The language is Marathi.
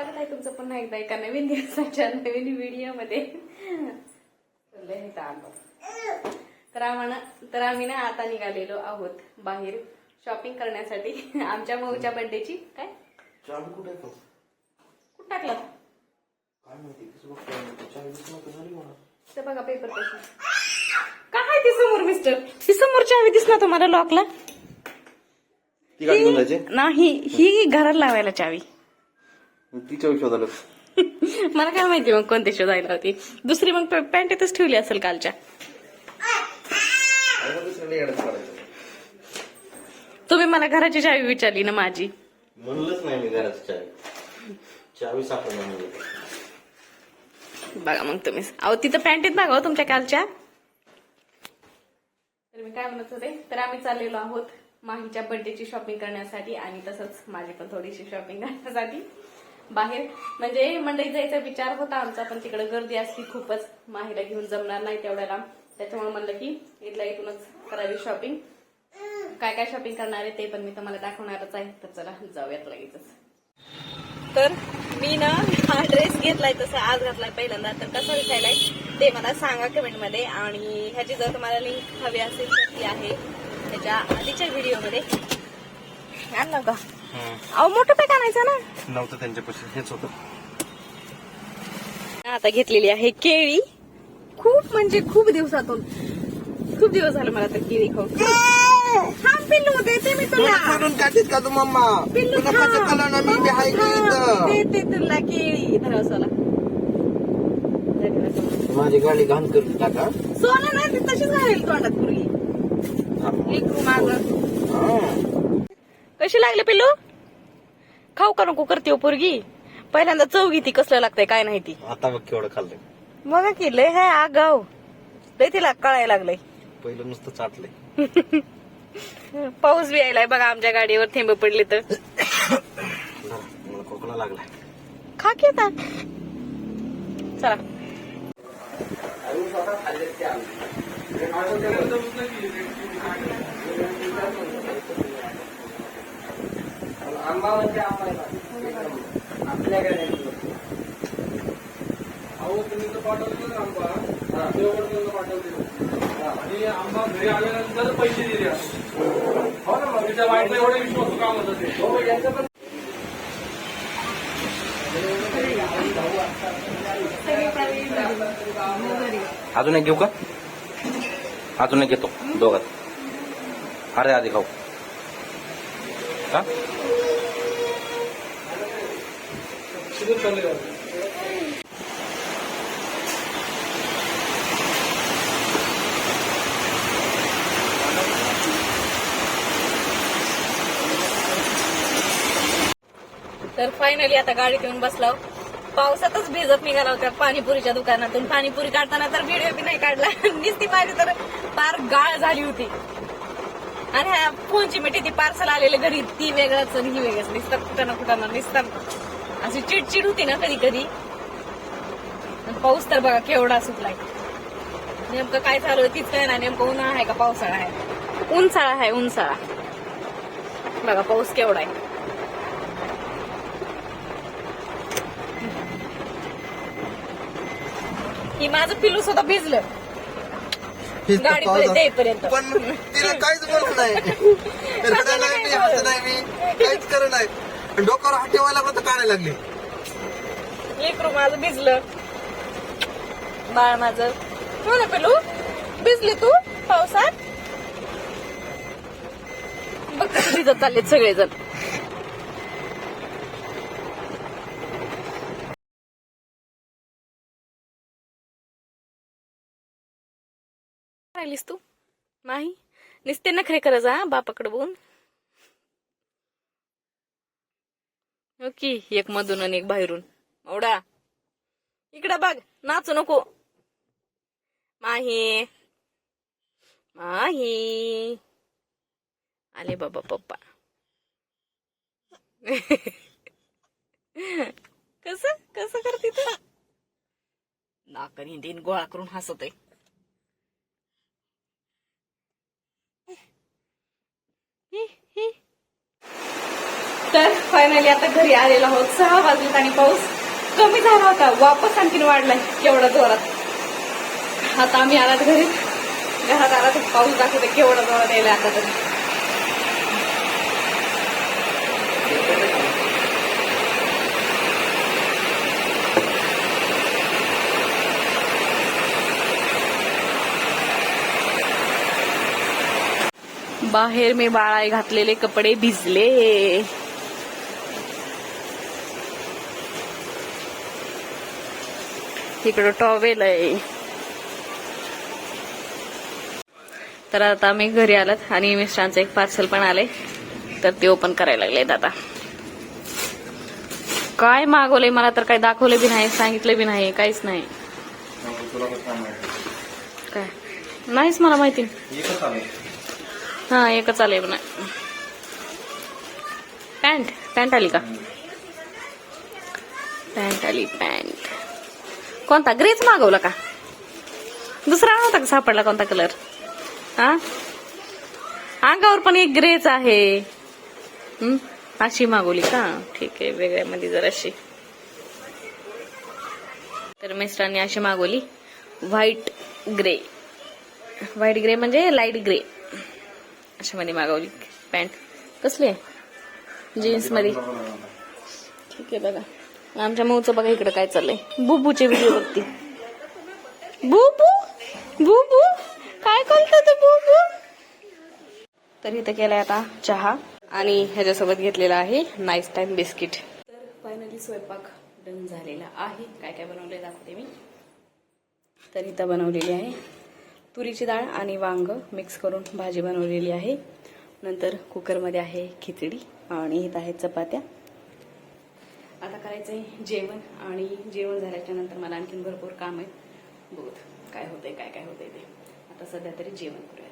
स्वागत आहे तुमचं पुन्हा एकदा एका नवीन दिवसाच्या नवीन व्हिडिओमध्ये. तर आम्हाला तर आम्ही ना आता निघालेलो आहोत बाहेर शॉपिंग करण्यासाठी. आमच्या मऊच्या बर्थडेची काय? कुठे? कुठं टाकला? काय माहिती कसं बघतोय? चावी दिसत नव्हतं, झाली म्हणा. ते बघा पेपर काय ती समोर मिस्टर ती समोरची हवी दिसला तुम्हाला लॉकला नाही ही घरात लावायला चावी. ती चावी शोधायला मला काय माहिती मग कोणती शोधायला होती. दुसरी मग पॅन्टेतच ठेवली असेल कालच्या. तुम्ही मला घराची चावी विचारली ना माझी. म्हणलंच नाही मी घराची चावी. चावी सापडणार बघा मग तुम्ही. अहो तिथं पॅन्टीत बघा हो तुमच्या कालच्या. तर मी काय म्हणत होते तर आम्ही चाललेलो आहोत माहीच्या बर्थडेची शॉपिंग करण्यासाठी आणि तसंच माझी पण थोडीशी शॉपिंग करण्यासाठी. बाहेर. म्हणजे मंडईत जायचा विचार होता आमचा पण तिकडे गर्दी असती खूपच. माहेला घेऊन जमणार नाही तेवढ्या लांब त्याच्यामुळे म्हणलं की इथल्या इथूनच करावी शॉपिंग काय काय शॉपिंग करणार आहे ते पण मी तुम्हाला दाखवणारच आहे. तर चला जाऊयात लगेचच. तर मी ना हा ड्रेस घेतलाय तसा आज घातलाय पहिल्यांदा. तर कसा दिसायलाय ते मला सांगा कमेंटमध्ये. आणि ह्याची जर तुम्हाला लिंक हवी असेल तर ती आहे त्याच्या आधीच्या व्हिडिओमध्ये आणलं का? अहो मोठं पॅक आणायचं ना? नव्हतं त्यांच्यापाशी हेच होतं. आता घेतलेली आहे केळी. खूप म्हणजे खूप दिवसातून. खूप दिवस झाले मला तर केळी खाऊन. हा पिल्लू देते मी तुला. म्हणून काढतीस का तू मम्मा? पिल्लू तुला खा. कसं कळलं ना मी बी हाय की इथं? देते तुला केळी धरावसाला माझी गाडी घाण करून टाका सोनं ना ती तशीच घालेल तोंडात पूर्वी कशी लागले पिल्लू? खाऊ का नको करते हो पोरगी? पहिल्यांदा चव घेती कसलं लागतंय काय नाही ती. आता बघ केवढं खाल्लंय. बघा की लय हाय आगाव. लय तिला कळायला लागलंय. पहिलं नुसतं चाटलंय. पाऊस बी यायलाय बघा आमच्या गाडीवर थेंब पडले तर. खोकला लागलाय. खा की आता. चला. आंबा म्हणजे आंबा आपल्याकडे अहो तुम्ही तर पाठवलेलं आंबा. आणि आंबा घरी आल्यानंतर पैसे दिले हो ना मग तिच्या वाईटला एवढं विश्वास काम होतं ते हो यांचं पण अजून एक घेऊ का? अजून एक घेतो दोघात. अरे आधी खाऊ. का? तिथून चालले जाते तर फायनली आता गाडीत येऊन बसलाव पावसातच भिजत निघाला होत्या पाणीपुरीच्या दुकानातून. पाणीपुरी काढताना तर व्हिडिओ बी नाही काढला. नुसती माझी तर पार गाळ झाली होती. आणि ह्या फोनची मिठी ती पार्सल आलेलं घरी. ती वेगळंच आणि ही वेगळंच. निसतात कुठं ना कुठं ना निसतात अशी चिडचिड होती ना कधी कधी. पाऊस तर बघा केवढा सुटलाय. नेमकं काय चालू आहे तीच काय ना नेमकं उन्हाळा आहे का पावसाळा आहे? उन्हाळा आहे उन्हाळा. बघा पाऊस केवढा आहे. ही माझं पिल्लू सुद्धा भिजलं. गाडीपर्यंत येईपर्यंत पण तिला काहीच बोलत नाही मी काहीच करत नाही. डोक्यावर हात ठेवायला पण काढायला लागले. लेकरू माझं भिजलं. बाळ माझं. हो ना पिल्लू भिजली तू? पावसात? बघ कसं भिजत चाललेत सगळेजण. राहिलीस तू? माही? नुसते नखरे करत जा बापाकडे बघून. हो ओके एक मधून आणि एक बाहेरून. एवढा. इकडं बघ नाचू नको. माही. माही. आले बाबा पप्पा. कस कस करते तू? नाकनी दिन गोळा करून हसत आहे तर फायनली आता घरी आलेलो आहोत. सहा वाजलेत आणि पाऊस कमी झाला होता. वापस आणखीन वाढलाय केवढा जोरात. आता आम्ही आलात घरी. घरात आला तर पाऊस दाखवतो केवढा जोरात यायला आता तरी. बाहेर मी बाळाय घातलेले कपडे भिजले. इकडं टॉवेल आहे. तर आता आम्ही घरी आलात आणि मिस्टरांचं एक पार्सल पण आलंय. तर ते ओपन करायला लागलेत आता. काय मागवलंय मला तर काय दाखवलं बी नाही सांगितलं बी नाही काहीच नाही. काय? नाहीच मला माहिती. हा एकच आलंय पण. पॅन्ट पॅन्ट आली का? पॅन्ट आली पॅन्ट कोणता? ग्रेच मागवला का? दुसरा नव्हता का सापडला कोणता कलर हा अंगावर पण एक ग्रेच आहे. अशी मागवली का? ठीक आहे वेगळ्यामध्ये जराशी. तर मिस्टरांनी अशी मागवली. व्हाईट ग्रे व्हाईट ग्रे म्हणजे लाइट ग्रे अशा मध्ये मागवली पॅन्ट कसली आहे? जीन्समध्ये. ठीक आहे बघा. आमच्या मऊचं बघा इकडे काय चाललंय. बुबूचे व्हिडिओ बघते. बुबू? बुबू? काय करतो तू बुबू? तर इथं केलाय आता चहा आणि ह्याच्यासोबत घेतलेला आहे नाईस टाइम बिस्किट तर फायनली स्वयंपाक डन झालेला आहे. काय काय बनवले दाखवते मी. तर इथं बनवलेली आहे तुरीची डाळ आणि वांग मिक्स करून भाजी बनवलेली आहे. नंतर कुकरमध्ये आहे खिचडी आणि इथं आहेत चपात्या. आता करायचं आहे जेवण आणि जेवण झाल्याच्यानंतर मला आणखीन भरपूर काम आहे बघत काय होतंय काय काय होतंय ते. आता सध्या तरी जेवण करूया.